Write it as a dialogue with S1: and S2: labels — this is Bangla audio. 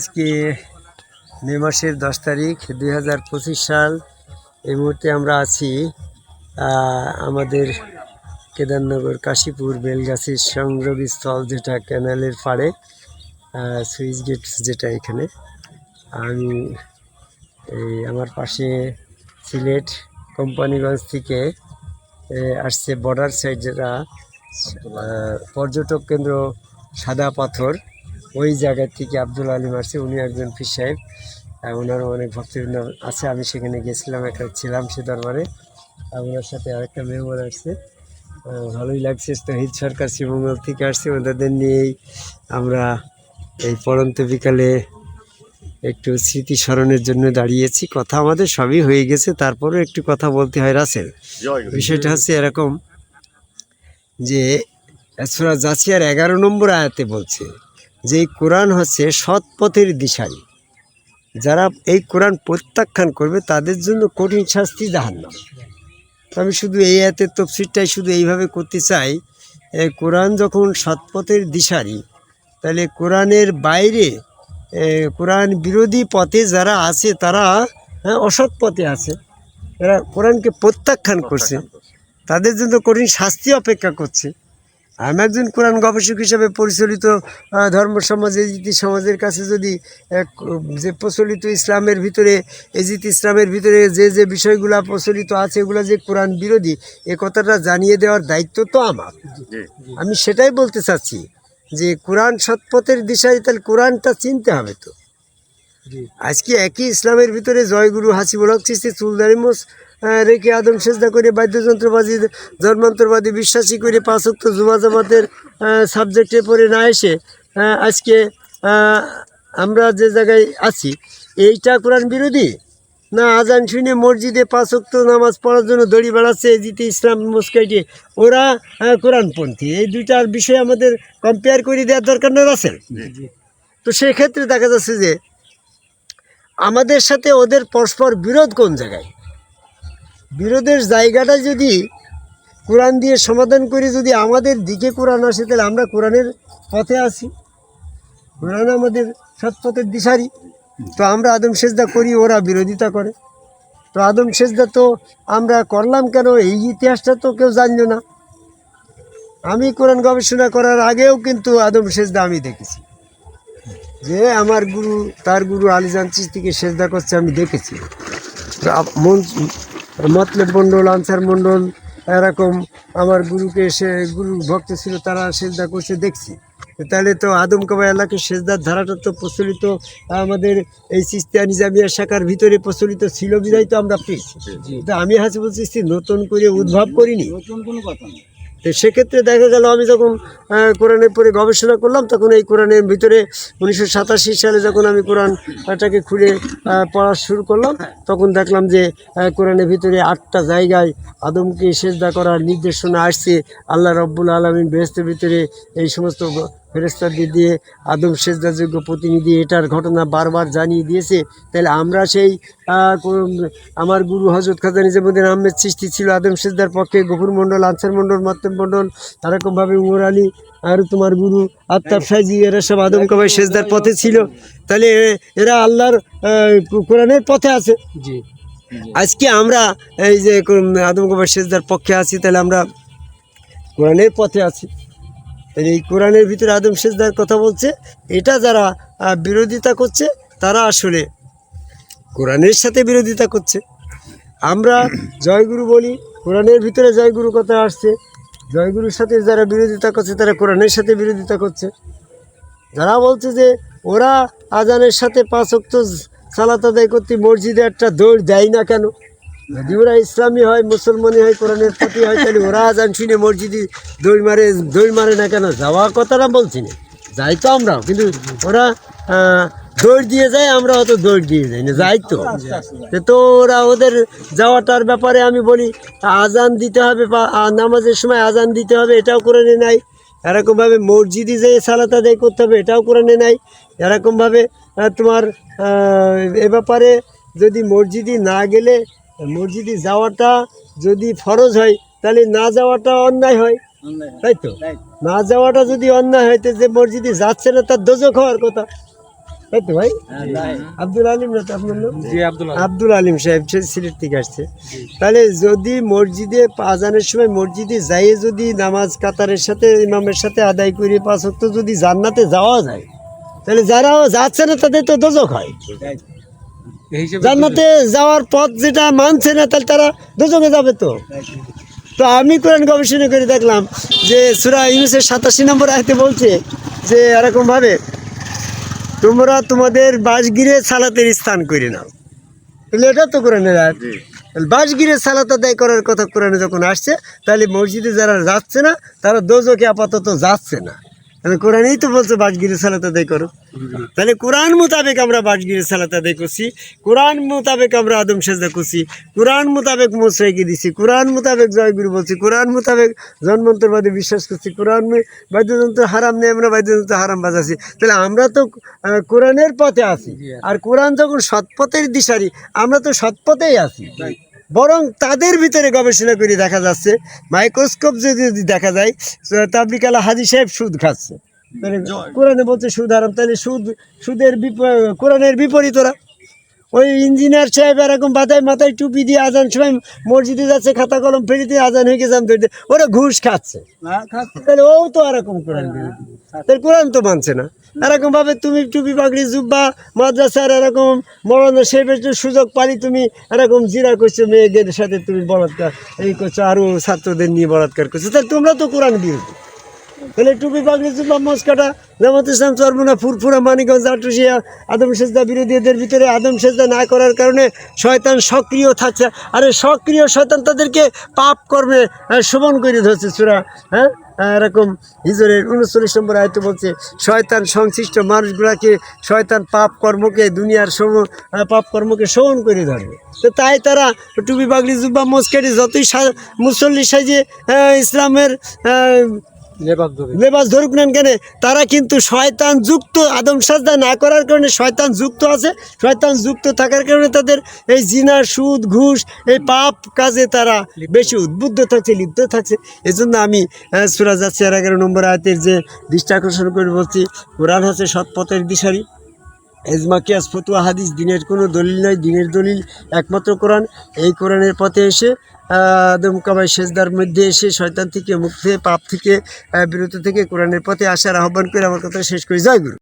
S1: আজকে মে মাসের দশ তারিখ, দুই হাজার পঁচিশ সাল। এই মুহূর্তে আমরা আছি আমাদের কেদারনগর, কাশীপুর, বেলগাছির সংযোগস্থল যেটা ক্যানালের পাড়ে সুইচ গেট যেটা এখানে। আমি এই আমার পাশে সিলেট কোম্পানিগঞ্জ থেকে আসছে বর্ডার সাইড যেটা পর্যটক কেন্দ্র সাদা পাথর। ওই জায়গা থেকে আব্দুল আলিম আসছে উনি একজন ফির সাহেব। আর ওনারও অনেক ভক্তবৃন্দ আছে আমি সেখানে গেছিলাম একটা ছিলাম সে দরবারে। ওনার সাথে আরেকটা মেম্বার আসছে। ভালোই লাগছে তহিদ সরকার শ্রীমঙ্গল থেকে আসছে ওনাদের নিয়েই আমরা এই পড়ন্ত বিকালে একটু স্মৃতি স্মরণের জন্য দাঁড়িয়েছি। কথা আমাদের সবই হয়ে গেছে তারপরেও একটু কথা বলতে হয় রাসেল। বিষয়টা হচ্ছে এরকম যে সুরা জাসিয়ার এগারো নম্বর আয়াতে বলছে। যে এই কোরআন হচ্ছে সৎ পথের দিশারি। যারা এই কোরআন প্রত্যাখ্যান করবে তাদের জন্য কঠিন শাস্তি জাহান্নাম। আমি শুধু এই আয়াতের তফসিরটাই শুধু এইভাবে করতে চাই কোরআন যখন সৎপথের দিশারি তাহলে কোরআনের বাইরে কোরআন বিরোধী পথে যারা আছে তারা হ্যাঁ, অসৎ পথে আছে। এরা কোরআনকে প্রত্যাখ্যান করছে। তাদের জন্য কঠিন শাস্তি অপেক্ষা করছে। আমি একজন কোরআন গবেষক হিসেবে পরিচালিত ধর্ম সমাজ এজিতি সমাজের কাছে যদি এক, যে প্রচলিত ইসলামের ভিতরে এজিত ইসলামের ভিতরে যে যে বিষয়গুলো প্রচলিত আছে এগুলো যে কোরআন বিরোধী এ কথাটা জানিয়ে দেওয়ার দায়িত্ব তো আমার। আমি সেটাই বলতে চাচ্ছি যে কোরআন সৎপথের দিশায় তাহলে কোরআনটা চিনতে হবে তো। আজকে একই ইসলামের ভিতরে জয়গুরু হাসিবুল হক চিস্তি চুলদারি মোস আহ, রেখে আদম সেজদা করে বাদ্যযন্ত্রবাদী ধর্মান্তরবাদী বিশ্বাসী করে পাঁচক্ত জুমা জামাতের সাবজেক্টে পড়ে না এসে আজকে আমরা যে জায়গায় আছি এইটা কোরআন বিরোধী? না আজান শুনে মসজিদে পাঁচক্ত নামাজ পড়ার জন্য দড়ি বেড়াচ্ছে এদিকে ইসলাম মুস্কাইটে ওরা কোরআনপন্থী। এই দুইটার বিষয়ে আমাদের কম্পেয়ার করে দেওয়ার দরকার না আছে তো সেক্ষেত্রে দেখা যাচ্ছে যে আমাদের সাথে ওদের পরস্পর বিরোধ কোন জায়গায়? বিরোধের জায়গাটা যদি কোরআন দিয়ে সমাধান করে যদি আমাদের দিকে কোরআন আসে, তাহলে আমরা কোরআনের পথে আসি কোরআন আমাদের সৎপথের দিশারি। তো আমরা আদম সেজদা করি, ওরা বিরোধিতা করে। তো আদম সেজদা তো আমরা করলাম কেন? এই ইতিহাসটা তো কেউ জানলো না। আমি কোরআন গবেষণা করার আগেও কিন্তু আদম সেজদা আমি দেখেছি। যে আমার গুরু, তার গুরু আলিজান চিস্তিকে সেজদা করছে, আমি দেখেছি। মন মতলেব মণ্ডল আনসার মণ্ডল এরকম আমার গুরুকে এসে গুরু ভক্ত ছিল তারা সেজদা করছে দেখছি। তাহলে তো আদম কাবা এলাকার সেজদার ধারাটা তো প্রচলিত আমাদের এই সিস্তিয়া নিজামিয়া শাখার ভিতরে প্রচলিত ছিল বিধায় তো আমরা পেয়েছি। তো আমি হাসি বলছি নতুন করে উদ্ভব করিনি।
S2: নতুন কোনো কথা
S1: সেক্ষেত্রে দেখা গেল আমি যখন কোরআনের পরে গবেষণা করলাম, তখন এই কোরআনের ভিতরে উনিশশো সাতাশি সালে যখন আমি কোরআনটাকে খুলে পড়া শুরু করলাম, তখন দেখলাম যে কোরআনের ভিতরে আটটা জায়গায় আদমকে সেজদা করার নির্দেশনা আসছে। আল্লাহ রব্বুল আলমিন বেহস্তের ভিতরে এই সমস্ত ফেরেস্তা দিয়ে আদম সেজদাযোগ্য প্রতিনিধি এটার ঘটনা বারবার জানিয়ে দিয়েছে। তাহলে আমরা সেই আমার গুরু হজরত খাজা নিজামুদ্দিন আহমেদ সৃষ্টি ছিল আদম সেজদার পক্ষে গফুর মণ্ডল আনসার মণ্ডল মাত্তম মণ্ডল তারকমভাবে উমর আলী আর তোমার গুরু আত্তাব সাইজি এরা সব আদম কবাই সেজদার পথে ছিল। তাহলে এরা আল্লাহর কোরআনের পথে আছে।
S2: জি।
S1: আজকে আমরা এই যে আদম কবাই সেজদার পক্ষে আছি তাহলে আমরা কোরআনের পথে আছি। এই কোরআনের ভিতরে আদম সেজদার কথা বলছে, এটা যারা বিরোধিতা করছে, তারা আসলে কোরআনের সাথে বিরোধিতা করছে। আমরা জয়গুরু বলি, কোরআনের ভিতরে জয়গুরু কথা আসছে, জয়গুরুর সাথে যারা বিরোধিতা করছে, তারা কোরআনের সাথে বিরোধিতা করছে। যারা বলছে যে ওরা আজানের সাথে পাঁচ অক্ত সালাত আদায় করতে মসজিদে একটা দৌড় দেয় না কেন? যদি ওরা ইসলামী হয়, মুসলমানি হয়, কোরআনের প্রতি হয়, তাহলে ওরা আজান শুনে মসজিদে দৌড় মারে দৌড় মারে না কেন? যাওয়া কথাটা বলছি না। যাই তো আমরাও, কিন্তু ওরা দৌড় দিয়ে যায়, আমরা অত দৌড় দিয়ে যাই না, যাই তো। তো ওরা ওদের যাওয়াটার ব্যাপারে আমি বলি, আজান দিতে হবে বা নামাজের সময় আজান দিতে হবে, এটাও কোরআনে নাই। এরকমভাবে মসজিদে যে সালাত আদায় করতে হবে, এটাও কোরআনে নাই। এরকমভাবে তোমার এ ব্যাপারে যদি মসজিদে না গেলে মসজিদে যাওয়াটা যদি ফরজ হয় তাহলে না যাওয়াটা অন্যায় হয়। তাই তো? না যাওয়াটা যদি অন্যায় হয় তো যে মসজিদে যাচ্ছে না তার দোজক হওয়ার কথা। তাই তো ভাই? আব্দুল আলিম না তো আপনার নাম?
S2: আব্দুল
S1: আব্দুল আলিম সাহেব সে সিলেট থেকে আসছে। তাহলে যদি মসজিদে আজানের সময় মসজিদে যাইয়ে যদি নামাজ কাতারের সাথে ইমামের সাথে আদায় করে পাঁচ যদি জান্নাতে যাওয়া যায় তাহলে যারা যাচ্ছে না তাদের তো দোজক হয়। জান্নাতে যাওয়ার পথ যেটা মানছে না তাহলে তারা দুজনে যাবে তো। তো আমি কোরআন গবেষণা করে দেখলাম যে সুরা ইউনুসের সাতাশি নম্বর আয়তে বলছে যে এরকমভাবে তোমরা তোমাদের বাসগিরে সালাতের স্থান করে নাও। তাহলে এটা তো কোরআনের আয়াত। তাহলে বাসগিরে সালাত আদায় করার কথা কোরআনে যখন আসছে তাহলে মসজিদে যারা যাচ্ছে না তারা দোজকে আপাতত যাচ্ছে না। কোরআনেই তো বলছে বাসগিরে সালাত আদায় করো। তাহলে কোরআন মোতাবেক আমরা বাসগিরে সালাত আদায় করছি কোরআন মোতাবেক আমরা আদম সেজদা করছি কোরআন মোতাবেক মোসরাইকে দিছি কোরআন মোতাবেক জয়গুরু বলছি কোরআন মোতাবেক জন্মন্তরবাদে বিশ্বাস করছি কোরআন বাদ্যযন্ত্র হারাম নেই আমরা বাদ্যযন্ত্র হারাম বাজাচ্ছি। তাহলে আমরা তো কোরআনের পথে আছি আর কোরআন যখন সৎপথের দিশারি আমরা তো সৎপথেই আছি। বরং তাদের ভিতরে গবেষণা করে দেখা যাচ্ছে মাইক্রোস্কোপ যদি যদি দেখা যায় তাবলিক আলা হাজি সাহেব সুদ খাচ্ছে। তাহলে কোরআনে বলছে সুদ আরাম তাহলে সুদ সুদের বিপ- কোরআনের বিপরীত ওরা। ওই ইঞ্জিনিয়ার সাহেব এরকম মাথায় মাথায় টুপি দিয়ে আজান সময় মসজিদে যাচ্ছে খাতা কলম ফেলে দিয়ে আজান হয়ে গেছে আমি ওরা ঘুষ খাচ্ছে। তাহলে ও তো এরকম কোরআন তাহলে কোরআন তো মানছে না। এরকম ভাবে তুমি টুপি পাগড়ি জুব্বা মাদ্রাসার এরকম মরণ সেবের সুযোগ পালি তুমি এরকম জিরা করছ মেয়েদের সাথে তুমি বলাৎকার এই করছ আরও ছাত্রদের নিয়ে বলাৎকার করছ। তাহলে তোমরা তো কোরআন বিরোধী। তাহলে টুপি পাগড়ি জুব্বা মস্কাটা জামাত ইসলাম চরমুনা, ফুরফুরা, মানিকগঞ্জ আটুসিয়া আদম সেজদা বিরোধীদের ভিতরে আদম সেজদা না করার কারণে শয়তান সক্রিয় থাকছে। আরে সক্রিয় শয়তান তাদেরকে পাপ কর্মে শোভন করে ধরছে সুরা হ্যাঁ? এরকম হিজরের উনচল্লিশ নম্বর আয়তে বলছে, শয়তান সংশ্লিষ্ট মানুষগুলাকে শয়তান পাপ কর্মকে, দুনিয়ার সম পাপ কর্মকে শোভন করে ধরবে তো তাই তারা টুপি পাগড়ি জুব্বা মস্কাটি যতই মুসল্লি সাজে ইসলামের
S2: লেবাস ধরে।
S1: লেবাস ধরুক নেন কেন তারা কিন্তু শয়তান যুক্ত আদম সাজদা না করার কারণে শয়তান যুক্ত আছে। শয়তান যুক্ত থাকার কারণে তাদের এই জিনা সুদ ঘুষ এই পাপ কাজে তারা বেশি উদ্বুদ্ধ থাকছে লিপ্ত থাকছে। এজন্য আমি আহ, সুরা যাচ্ছি আর এগারো নম্বর আয়তের যে দৃষ্টি আকর্ষণ করে বলছি কোরআন হচ্ছে সৎপথের দিশারি। এজমা কিয়াস ফতুয়া হাদিস দিনের কোনো দলিল নয় দিনের দলিল একমাত্র কোরআন। এই কোরআনের পথে এসে আহ, আদম কাবাই সেজদার মধ্যে এসে শয়তান থেকে মুক্তি পাপ থেকে বিরত থেকে কোরআনের পথে আসার আহ্বান করে আমার কথা শেষ করে। জয় গুরু।